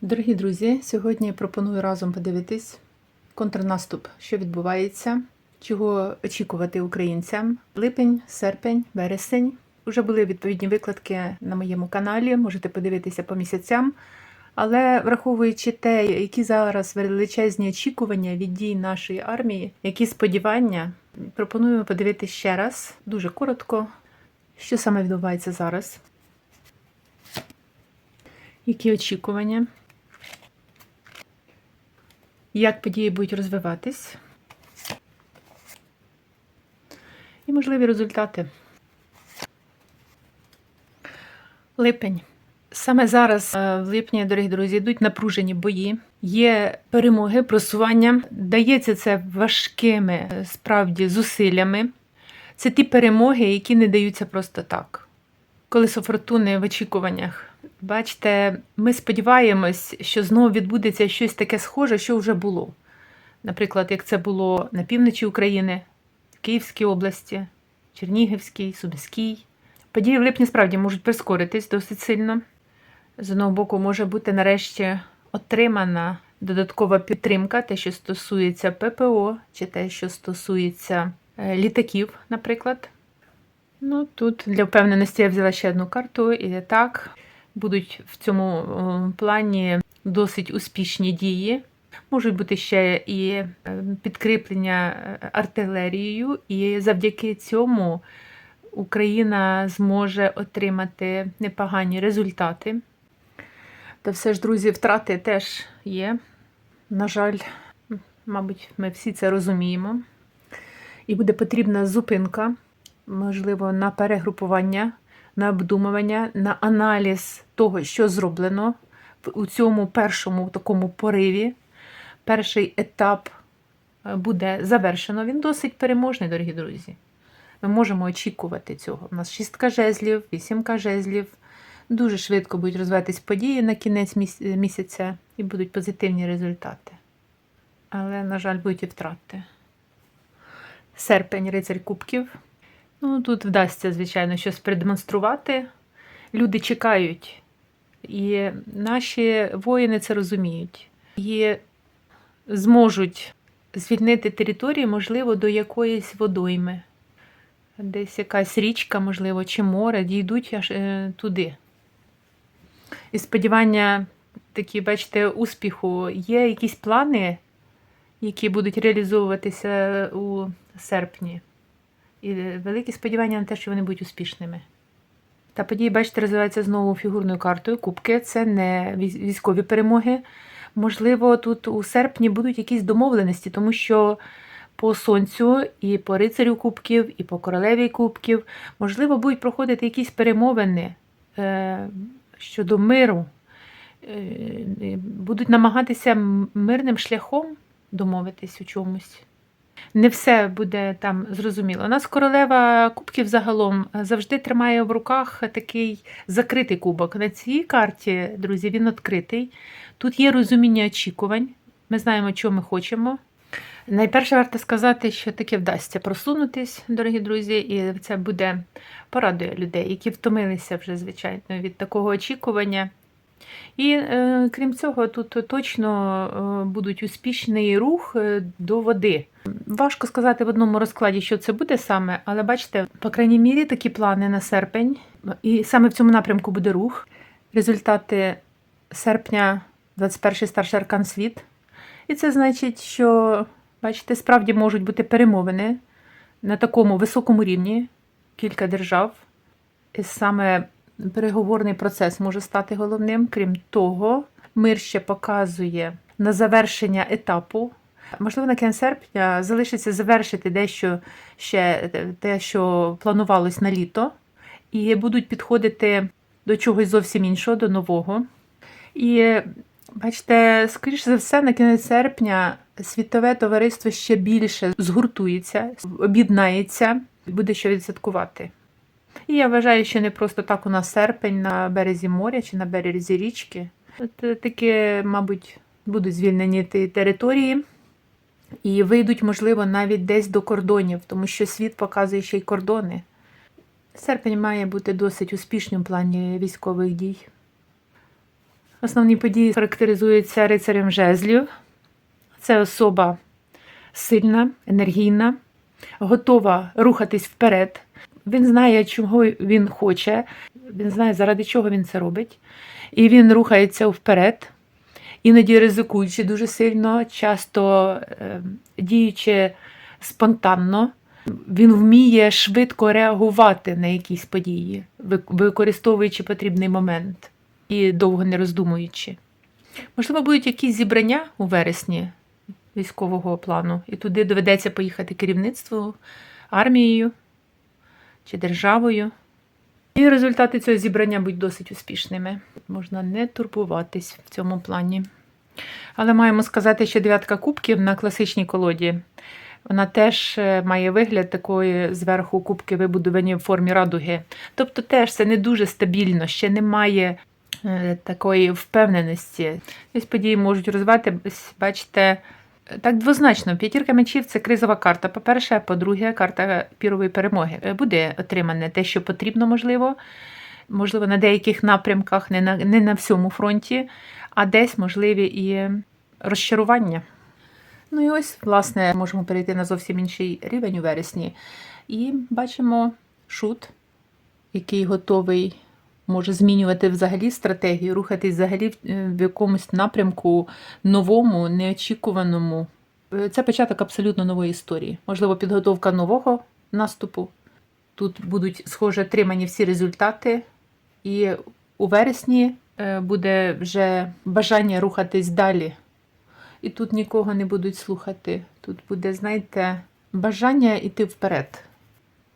Дорогі друзі, сьогодні пропоную разом подивитись контрнаступ, що відбувається, чого очікувати українцям. Липень, серпень, вересень. Уже були відповідні викладки на моєму каналі, можете подивитися по місяцям. Але враховуючи те, які зараз величезні очікування від дій нашої армії, які сподівання, пропоную подивитися ще раз, дуже коротко, що саме відбувається зараз. Які очікування? Як події будуть розвиватись? І можливі результати. Липень. Саме зараз, е, в липні, дорогі друзі, йдуть напружені бої. Є перемоги, просування. Дається це важкими е, справді зусиллями. Це ті перемоги, які не даються просто так. Колесо фортуни в очікуваннях. Бачите, ми сподіваємось, що знову відбудеться щось таке схоже, що вже було. Наприклад, як це було на півночі України, в Київській області, Чернігівській, Сумській. Події в липні справді можуть прискоритись досить сильно. З одного боку, може бути нарешті отримана додаткова підтримка, те, що стосується ППО, чи те, що стосується е, літаків, наприклад. Ну, тут для впевненості я взяла ще одну карту, і так будуть в цьому е, плані досить успішні дії. Можуть бути ще і е, підкріплення е, артилерією, і завдяки цьому Україна зможе отримати непогані результати. Та все ж, друзі, втрати теж є. На жаль, мабуть, ми всі це розуміємо. І буде потрібна зупинка, можливо, на перегрупування, на обдумування, на аналіз того, що зроблено у цьому першому такому пориві. Перший етап е, буде завершено. Він досить переможний, дорогі друзі. Ми можемо очікувати цього. У нас шістка жезлів, вісімка жезлів. Дуже швидко будуть розвиватись події на кінець місяця і будуть позитивні результати. Але, на жаль, будуть і втрати. Серпень, рицарь кубків. Ну, тут вдасться, звичайно, щось продемонструвати. Люди чекають, і наші воїни це розуміють. І зможуть звільнити території, можливо, до якоїсь водойми. Десь якась річка, можливо, чи море, дійдуть аж е, туди. І сподівання такі, бачите, успіху. Є якісь плани, які будуть реалізовуватися у серпні. І великі сподівання на те, що вони будуть успішними. Та події, бачите, розвиваються знову фігурною картою. Кубки це не військові перемоги. Можливо, тут у серпні будуть якісь домовленості, тому що по сонцю і по рицарю кубків, і по королеві кубків, можливо, будуть проходити якісь перемовини е, щодо миру. Е, будуть намагатися мирним шляхом домовитись у чомусь. Не все буде там зрозуміло. У нас королева кубків загалом завжди тримає в руках такий закритий кубок. На цій карті, друзі, він відкритий. Тут є розуміння очікувань. Ми знаємо, чого ми хочемо. Найперше варто сказати, що таке вдасться просунутись, дорогі друзі, і це буде порадує людей, які втомилися вже, звичайно, від такого очікування. І е, крім цього, тут точно е, будуть успішний рух е, до води. Важко сказати в одному розкладі, що це буде саме, але бачите, по крайній мірі такі плани на серпень, і саме в цьому напрямку буде рух. Результати серпня 21 старший аркан світ. І це значить, що, бачите, справді можуть бути перемовини на такому високому рівні кілька держав. І саме переговорний процес може стати головним. Крім того, мир ще показує на завершення етапу. Можливо, на кінець серпня залишиться завершити дещо ще те, що планувалось на літо, і будуть підходити до чогось зовсім іншого, до нового. І бачите, скоріше за все, на кінець серпня світове товариство ще більше згуртується, об'єднається буде що відсвяткувати. І я вважаю, що не просто так у нас серпень на березі моря чи на березі річки. От таки, мабуть, будуть звільнені ті території і вийдуть, можливо, навіть десь до кордонів, тому що світ показує ще й кордони. Серпень має бути досить успішним в плані військових дій. Основні події характеризуються рицарем жезлів. Це особа сильна, енергійна, готова рухатись вперед. Він знає, чого він хоче, він знає, заради чого він це робить. І він рухається вперед, іноді ризикуючи дуже сильно, часто е, діючи спонтанно. Він вміє швидко реагувати на якісь події, використовуючи потрібний момент і довго не роздумуючи. Можливо, будуть якісь зібрання у вересні військового плану, і туди доведеться поїхати керівництву, армією чи державою. І результати цього зібрання будуть досить успішними. Можна не турбуватись в цьому плані. Але маємо сказати, що дев'ятка кубків на класичній колоді. Вона теж е, має вигляд такої зверху кубки вибудовані в формі радуги. Тобто теж це не дуже стабільно, ще немає е, такої впевненості. Ось події можуть розвиватись, бачите, так двозначно. П'ятірка мечів це кризова карта. По-перше, по-друге, карта пірової перемоги. Е, Буде отримане те, що потрібно, можливо. Можливо, на деяких напрямках, не на, не на всьому фронті, а десь можливі і розчарування. Ну і ось, власне, можемо перейти на зовсім інший рівень у вересні. І бачимо шут, який готовий може змінювати взагалі стратегію, рухатись взагалі в- е, якомусь напрямку новому, неочікуваному. Е, Це початок абсолютно нової історії. Можливо, підготовка нового наступу. Тут будуть, схоже, тримані всі результати, і у вересні е, буде вже бажання рухатись далі. І тут нікого не будуть слухати. Тут буде, знаєте, бажання йти вперед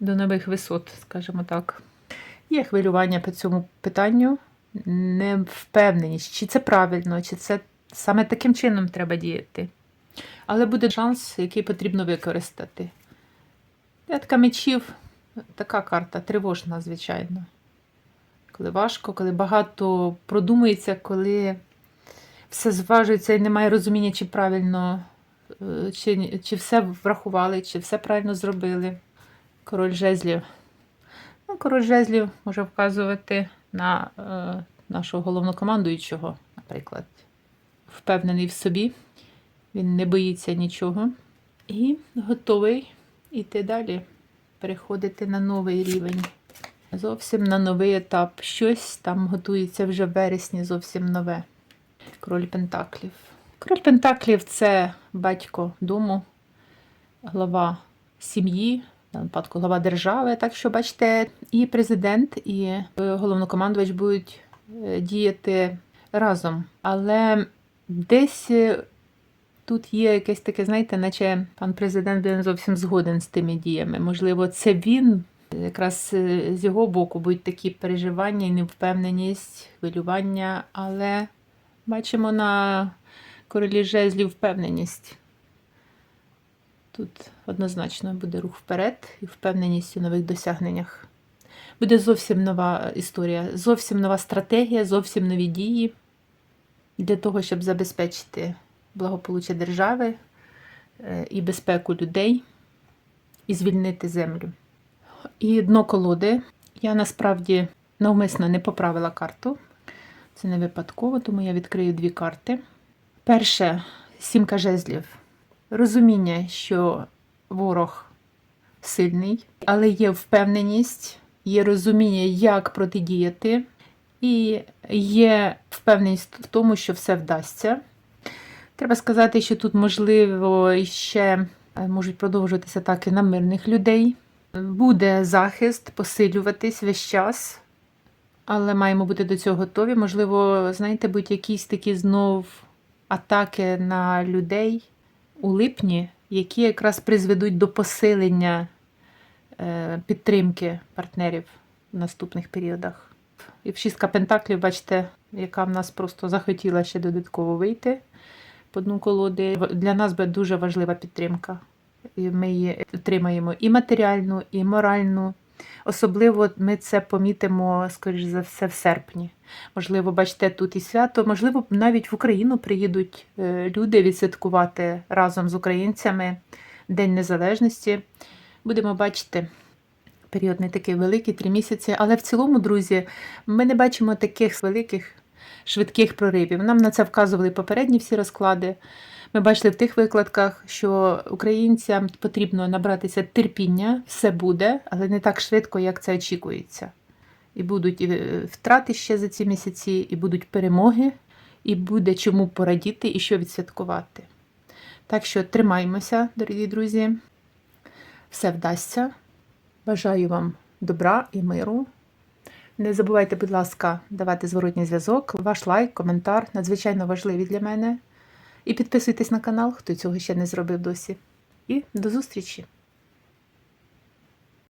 до нових висот, скажімо так. Є хвилювання по цьому питанню, невпевненість, чи це правильно, чи це саме таким чином треба діяти. Але буде шанс, який потрібно використати. П'ятка мечів така карта, тривожна, звичайно. Коли важко, коли багато продумується, коли все зважується і немає розуміння, чи правильно, е, чи, чи все врахували, чи все правильно зробили. Король жезлів. Ну, король жезлів може вказувати на е, нашого головнокомандуючого, наприклад. Впевнений в собі, він не боїться нічого і готовий йти далі, переходити на новий рівень. Зовсім на новий етап. Щось там готується вже в вересні зовсім нове. Король Пентаклів. Король Пентаклів це батько дому, глава сім'ї, на випадку глава держави. Так що, бачите, і президент, і е, головнокомандувач будуть е, діяти разом. Але десь е, тут є якесь таке, знаєте, наче пан президент не зовсім згоден з тими діями. Можливо, це він. Якраз з його боку будуть такі переживання невпевненість, хвилювання, але бачимо на королі жезлів впевненість. Тут однозначно буде рух вперед і впевненість у нових досягненнях. Буде зовсім нова історія, зовсім нова стратегія, зовсім нові дії для того, щоб забезпечити благополуччя держави е, і безпеку людей і звільнити землю. І дно колоди. Я насправді навмисно не поправила карту. Це не випадково, тому я відкрию дві карти. Перше сімка жезлів. Розуміння, що ворог сильний, але є впевненість, є розуміння, як протидіяти, і є впевненість в тому, що все вдасться. Треба сказати, що тут, можливо, ще е, можуть продовжуватися атаки на мирних людей. Буде захист посилюватись весь час, але маємо бути до цього готові. Можливо, знаєте, будуть якісь такі знов атаки на людей у липні, які якраз призведуть до посилення е, підтримки партнерів в наступних періодах. І в шістка пентаклів, бачите, яка в нас просто захотіла ще додатково вийти по дну колоди. Для нас буде дуже важлива підтримка. І ми її отримаємо і матеріальну, і моральну. Особливо ми це помітимо, скоріш за все, в серпні. Можливо, бачите, тут і свято, можливо, навіть в Україну приїдуть е, люди відсвяткувати разом з українцями День Незалежності. Будемо бачити. Період не такий великий, три місяці. Але в цілому, друзі, ми не бачимо таких великих швидких проривів. Нам на це вказували попередні всі розклади. Ми бачили в тих викладках, що українцям потрібно набратися терпіння, все буде, але не так швидко, як це очікується. І будуть е, втрати ще за ці місяці, і будуть перемоги, і буде чому порадіти і що відсвяткувати. Так що тримаймося, дорогі друзі. Все вдасться. Бажаю вам добра і миру. Не забувайте, будь ласка, давати зворотній зв'язок, ваш лайк, коментар надзвичайно важливі для мене. І підписуйтесь на канал, хто цього ще не зробив досі. І до зустрічі!